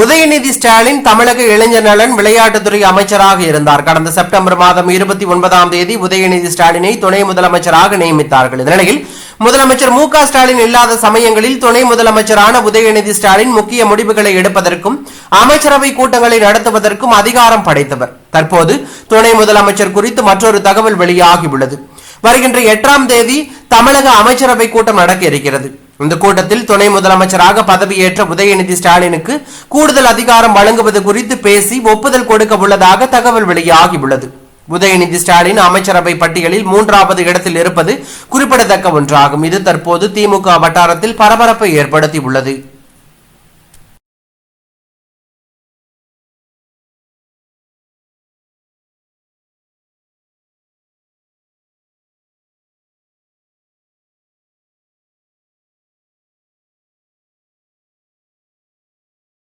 உதயநிதி ஸ்டாலின் தமிழக இளைஞர் நலன் விளையாட்டுத்துறை அமைச்சராக இருந்தார். கடந்த செப்டம்பர் மாதம் இருபத்தி ஒன்பதாம் தேதி உதயநிதி ஸ்டாலினை துணை முதலமைச்சராக நியமித்தார்கள். இந்த நிலையில் முதலமைச்சர் மு ஸ்டாலின் இல்லாத சமயங்களில் துணை முதலமைச்சரான உதயநிதி ஸ்டாலின் முக்கிய முடிவுகளை எடுப்பதற்கும் அமைச்சரவை கூட்டங்களை நடத்துவதற்கும் அதிகாரம் படைத்தவர். தற்போது துணை முதலமைச்சர் குறித்து மற்றொரு தகவல் வெளியாகியுள்ளது வருகின்ற எட்டாம் தேதி தமிழக அமைச்சரவை கூட்டம் நடக்க இருக்கிறது. இந்த கூட்டத்தில் துணை முதலமைச்சராக பதவியேற்ற உதயநிதி ஸ்டாலினுக்கு கூடுதல் அதிகாரம் வழங்குவது குறித்து பேசி ஒப்புதல் கொடுக்க உள்ளதாக தகவல் வெளியாகியுள்ளது. உதயநிதி ஸ்டாலின் அமைச்சரவை பட்டியலில் மூன்றாவது இடத்தில் இருப்பது குறிப்பிடத்தக்க ஒன்றாகும். இது தற்போது திமுக வட்டாரத்தில் பரபரப்பை ஏற்படுத்தியுள்ளது.